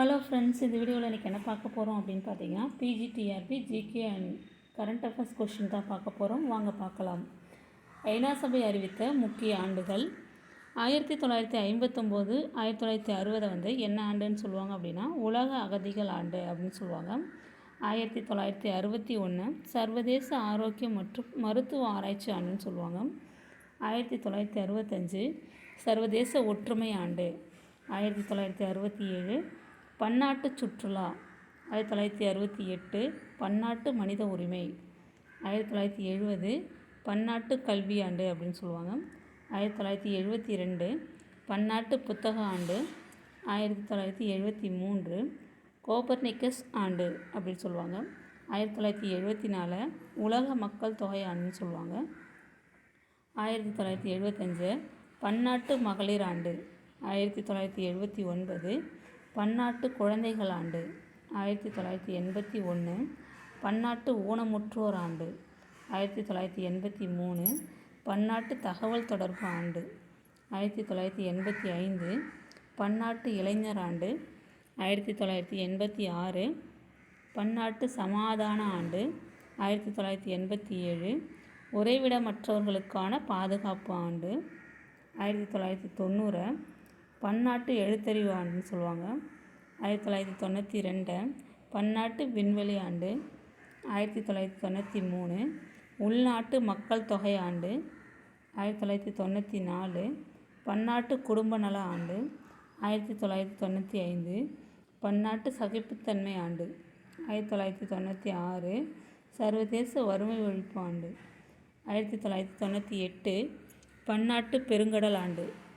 Hello friends இந்த வீடியோவில் இன்றைக்கி என்ன பார்க்க போகிறோம் அப்படின்னு பார்த்தீங்கன்னா PGTRB GK and current affairs question தான் பார்க்க போகிறோம் வாங்க பார்க்கலாம். ஐநா சபை அறிவித்த முக்கிய ஆண்டுகள். ஆயிரத்தி தொள்ளாயிரத்தி ஐம்பத்தொம்போது ஆயிரத்தி தொள்ளாயிரத்தி அறுபதை வந்து என்ன ஆண்டுன்னு சொல்லுவாங்க அப்படின்னா உலக அகதிகள் ஆண்டு அப்படின்னு சொல்லுவாங்க. ஆயிரத்தி தொள்ளாயிரத்தி அறுபத்தி ஒன்று சர்வதேச ஆரோக்கியம் மற்றும் மருத்துவ ஆராய்ச்சி ஆண்டுன்னு சொல்லுவாங்க. ஆயிரத்தி தொள்ளாயிரத்தி அறுபத்தஞ்சு சர்வதேச ஒற்றுமை ஆண்டு. ஆயிரத்தி தொள்ளாயிரத்தி அறுபத்தி ஏழு பன்னாட்டு சுற்றுலா ஆயிரத்தி தொள்ளாயிரத்தி அறுபத்தி எட்டு பன்னாட்டு மனித உரிமை ஆயிரத்தி தொள்ளாயிரத்தி எழுபது பன்னாட்டு கல்வி ஆண்டு அப்படின்னு சொல்லுவாங்க. ஆயிரத்தி தொள்ளாயிரத்தி எழுபத்தி ரெண்டு பன்னாட்டு புத்தக ஆண்டு ஆயிரத்தி தொள்ளாயிரத்தி எழுபத்தி மூன்று கோபர்னிக்கஸ் ஆண்டு அப்படின்னு சொல்லுவாங்க. ஆயிரத்தி தொள்ளாயிரத்தி எழுபத்தி நாலு உலக மக்கள் தொகை ஆண்டுன்னு சொல்லுவாங்க. ஆயிரத்தி தொள்ளாயிரத்தி எழுபத்தஞ்சு பன்னாட்டு மகளிர் ஆண்டு ஆயிரத்தி தொள்ளாயிரத்தி எழுபத்தி ஒன்பது பன்னாட்டு குழந்தைகள் ஆண்டு ஆயிரத்தி தொள்ளாயிரத்தி எண்பத்தி ஒன்று பன்னாட்டு ஊனமுற்றோர் ஆண்டு ஆயிரத்தி தொள்ளாயிரத்தி எண்பத்தி மூணு பன்னாட்டு தகவல் தொடர்பு ஆண்டு ஆயிரத்தி தொள்ளாயிரத்தி எண்பத்தி ஐந்து பன்னாட்டு இளைஞர் ஆண்டு ஆயிரத்தி தொள்ளாயிரத்தி எண்பத்தி ஆறு பன்னாட்டு சமாதான ஆண்டு ஆயிரத்தி தொள்ளாயிரத்தி எண்பத்தி ஏழு உறைவிடமற்றவர்களுக்கான பாதுகாப்பு ஆண்டு ஆயிரத்தி தொள்ளாயிரத்தி தொண்ணூறு பன்னாட்டு எழுத்தறிவு ஆண்டுன்னு சொல்லுவாங்க. ஆயிரத்தி தொள்ளாயிரத்தி தொண்ணூற்றி ரெண்டு. பன்னாட்டு விண்வெளி ஆண்டு. ஆயிரத்தி தொள்ளாயிரத்தி தொண்ணூற்றி மூணு. உள்நாட்டு மக்கள் தொகை ஆண்டு. ஆயிரத்தி தொள்ளாயிரத்தி தொண்ணூற்றி நாலு. பன்னாட்டு குடும்ப நல ஆண்டு. ஆயிரத்தி தொள்ளாயிரத்தி தொண்ணூற்றி ஐந்து. பன்னாட்டு சகிப்புத்தன்மை ஆண்டு. ஆயிரத்தி தொள்ளாயிரத்தி தொண்ணூற்றி ஆறு. சர்வதேச வறுமை ஒழிப்பு ஆண்டு. ஆயிரத்தி தொள்ளாயிரத்தி தொண்ணூற்றி எட்டு. பன்னாட்டு பெருங்கடல் ஆண்டு.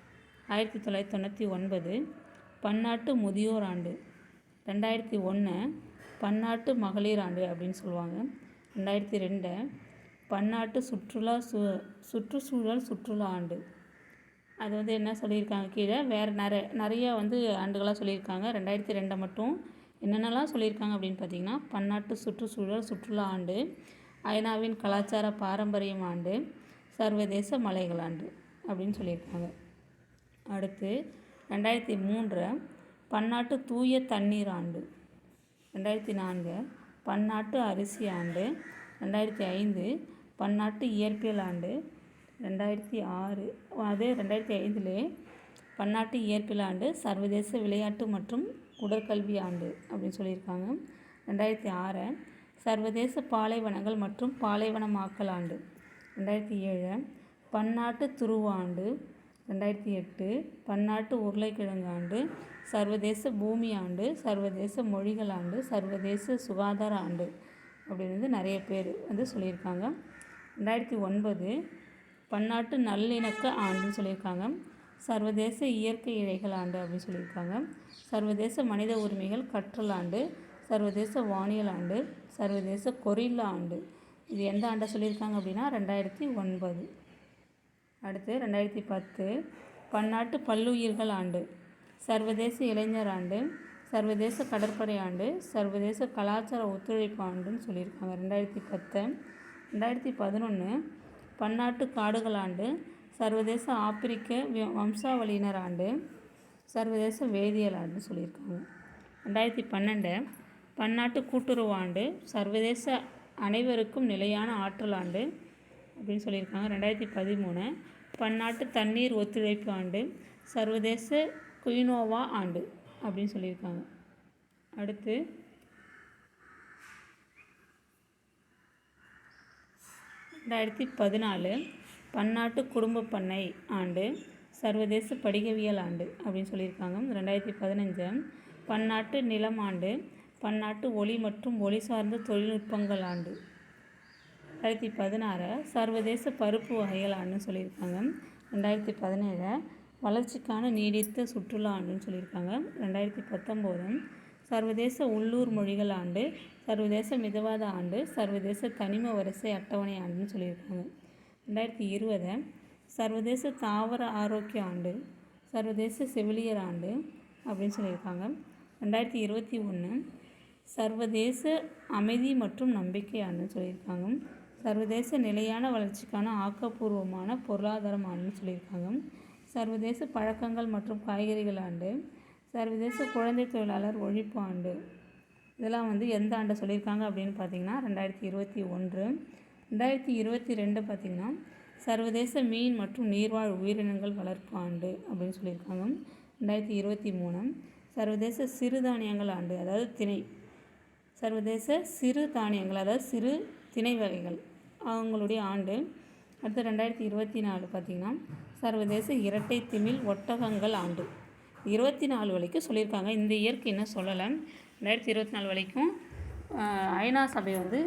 ஆயிரத்தி தொள்ளாயிரத்தி தொண்ணூற்றி ஒன்பது பன்னாட்டு முதியோர் ஆண்டு. ரெண்டாயிரத்தி ஒன்று பன்னாட்டு மகளிர் ஆண்டு அப்படின்னு சொல்லுவாங்க. ரெண்டாயிரத்தி ரெண்டு பன்னாட்டு சுற்றுலா சு சுற்றுச்சூழல் சுற்றுலா ஆண்டு. அது வந்து என்ன சொல்லியிருக்காங்க? கீழே வேறு நிறைய நிறைய வந்து ஆண்டுகளாக சொல்லியிருக்காங்க. ரெண்டாயிரத்தி ரெண்டை மட்டும் என்னென்னலாம் சொல்லியிருக்காங்க அப்படின்னு பார்த்தீங்கன்னா பன்னாட்டு சுற்றுச்சூழல் சுற்றுலா ஆண்டு ஐநாவின் கலாச்சார பாரம்பரியம் ஆண்டு சர்வதேச மலைகள் ஆண்டு அப்படின்னு சொல்லியிருக்காங்க. அடுத்து ரெண்டாயிரத்தி மூன்று பன்னாட்டு தூய தண்ணீர் ஆண்டு. ரெண்டாயிரத்தி நான்கு பன்னாட்டு அரிசி ஆண்டு. ரெண்டாயிரத்தி ஐந்து பன்னாட்டு இயற்பியல் ஆண்டு. ரெண்டாயிரத்தி ஆறு அதே ரெண்டாயிரத்தி ஐந்திலே பன்னாட்டு இயற்பியல் ஆண்டு சர்வதேச விளையாட்டு மற்றும் உடற்கல்வி ஆண்டு அப்படின்னு சொல்லியிருக்காங்க. ரெண்டாயிரத்தி ஆறு சர்வதேச பாலைவனங்கள் மற்றும் பாலைவனமாக்கல் ஆண்டு. ரெண்டாயிரத்தி ஏழு பன்னாட்டு துருவாண்டு ரெண்டாயிரத்தி எட்டு பன்னாட்டு உருளைக்கிழங்கு ஆண்டு சர்வதேச பூமி ஆண்டு சர்வதேச மொழிகள் ஆண்டு சர்வதேச சுகாதார ஆண்டு அப்படின்னு வந்து நிறைய பேர் வந்து சொல்லியிருக்காங்க. ரெண்டாயிரத்தி ஒன்பது பன்னாட்டு நல்லிணக்க ஆண்டுன்னு சொல்லியிருக்காங்க. சர்வதேச இயற்கை இழைகள் ஆண்டு அப்படின்னு சொல்லியிருக்காங்க. சர்வதேச மனித உரிமைகள் கற்றல் ஆண்டு சர்வதேச வானியல் ஆண்டு சர்வதேச கொரில்லா ஆண்டு. இது எந்த ஆண்டை சொல்லியிருக்காங்க அப்படின்னா ரெண்டாயிரத்தி ஒன்பது. அடுத்து ரெண்டாயிரத்தி பத்து. பன்னாட்டு பல்லுயிர்கள் ஆண்டு. சர்வதேச இளைஞர் ஆண்டு சர்வதேச கடற்படை ஆண்டு சர்வதேச கலாச்சார ஒத்துழைப்பு ஆண்டுன்னு சொல்லியிருக்காங்க. ரெண்டாயிரத்தி பத்து. ரெண்டாயிரத்தி பதினொன்று பன்னாட்டு காடுகள் ஆண்டு சர்வதேச ஆப்பிரிக்க வம்சாவளியினர் ஆண்டு சர்வதேச வேதியியல் ஆண்டுன்னு சொல்லியிருக்காங்க. ரெண்டாயிரத்தி பன்னெண்டு பன்னாட்டு கூட்டுறவு ஆண்டு சர்வதேச அனைவருக்கும் நிலையான ஆற்றல் ஆண்டு அப்படின்னு சொல்லியிருக்காங்க. ரெண்டாயிரத்தி பதிமூணு பன்னாட்டு தண்ணீர் ஒத்துழைப்பு ஆண்டு சர்வதேச குயினோவா ஆண்டு அப்படின்னு சொல்லியிருக்காங்க. அடுத்து ரெண்டாயிரத்தி பதினாலு பன்னாட்டு குடும்ப பண்ணை ஆண்டு சர்வதேச படிகவியல் ஆண்டு அப்படின்னு சொல்லியிருக்காங்க. ரெண்டாயிரத்தி பதினஞ்சு பன்னாட்டு நிலம் ஆண்டு பன்னாட்டு ஒளி மற்றும் ஒளி சார்ந்த தொழில்நுட்பங்கள் ஆண்டு ரெண்டாயிரத்தி பதினாறு சர்வதேச பருப்பு வகைகள் ஆண்டுன்னு சொல்லியிருக்காங்க. ரெண்டாயிரத்தி பதினேழு வளர்ச்சிக்கான நீடித்த சுற்றுலா ஆண்டுன்னு சொல்லியிருக்காங்க. ரெண்டாயிரத்தி பத்தொம்போது சர்வதேச உள்ளூர் மொழிகள் ஆண்டு சர்வதேச மிதவாத ஆண்டு சர்வதேச தனிம வரிசை அட்டவணை ஆண்டுன்னு சொல்லியிருக்காங்க. ரெண்டாயிரத்தி இருபது சர்வதேச தாவர ஆரோக்கிய ஆண்டு சர்வதேச செவிலியர் ஆண்டு அப்படின்னு சொல்லியிருக்காங்க. ரெண்டாயிரத்தி இருபத்தி ஒன்று சர்வதேச அமைதி மற்றும் நம்பிக்கை ஆண்டுன்னு சொல்லியிருக்காங்க. சர்வதேச நிலையான வளர்ச்சிக்கான ஆக்கப்பூர்வமான பொருளாதாரம் ஆண்டுன்னு சொல்லியிருக்காங்க. சர்வதேச பழக்கங்கள் மற்றும் காய்கறிகள் ஆண்டு சர்வதேச குழந்தை தொழிலாளர் ஒழிப்பு ஆண்டு. இதெல்லாம் வந்து எந்த ஆண்டை சொல்லியிருக்காங்க அப்படின்னு பார்த்தீங்கன்னா ரெண்டாயிரத்தி இருபத்தி ஒன்று. ரெண்டாயிரத்தி இருபத்தி ரெண்டு பார்த்திங்கன்னா சர்வதேச மீன் மற்றும் நீர்வாழ் உயிரினங்கள் வளர்ப்பு ஆண்டு அப்படின்னு சொல்லியிருக்காங்க. ரெண்டாயிரத்தி இருபத்தி மூணு. சர்வதேச சிறுதானியங்கள் ஆண்டு அதாவது திணை. சர்வதேச சிறு தானியங்கள் அதாவது சிறு திணை வகைகள். அவங்களுடைய ஆண்டு. அடுத்து ரெண்டாயிரத்தி இருபத்தி நாலு பார்த்திங்கன்னா சர்வதேச இரட்டை திமில் ஒட்டகங்கள் ஆண்டு. இருபத்தி நாலு வரைக்கும் சொல்லியிருக்காங்க. இந்த இயற்கை என்ன சொல்லலை. ரெண்டாயிரத்தி இருபத்தி நாலு வரைக்கும் ஐநா சபை வந்து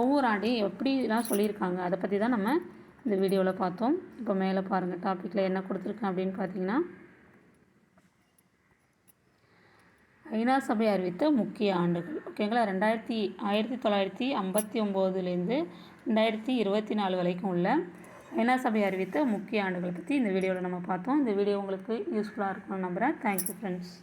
ஒவ்வொரு ஆண்டையும் எப்படிலாம் சொல்லியிருக்காங்க அதை பற்றி தான் நம்ம இந்த வீடியோவில் பார்த்தோம். இப்போ மேலே பாருங்கள் டாப்பிக்கில் என்ன கொடுத்துருக்கேன் அப்படின்னு பார்த்தீங்கன்னா ஐநா சபை அறிவித்த முக்கிய ஆண்டுகள். ஓகேங்களா? ரெண்டாயிரத்தி ஆயிரத்தி தொள்ளாயிரத்தி ஐம்பத்தி ஒம்போதுலேருந்து ரெண்டாயிரத்தி இருபத்தி நாலு வரைக்கும் உள்ள ஐநா சபை அறிவித்த முக்கிய ஆண்டுகளை பற்றி இந்த வீடியோவில் நம்ம பார்த்தோம். இந்த வீடியோ உங்களுக்கு யூஸ்ஃபுல்லாக இருக்கும்னு நம்புகிறேன் தேங்க்யூ ஃப்ரெண்ட்ஸ்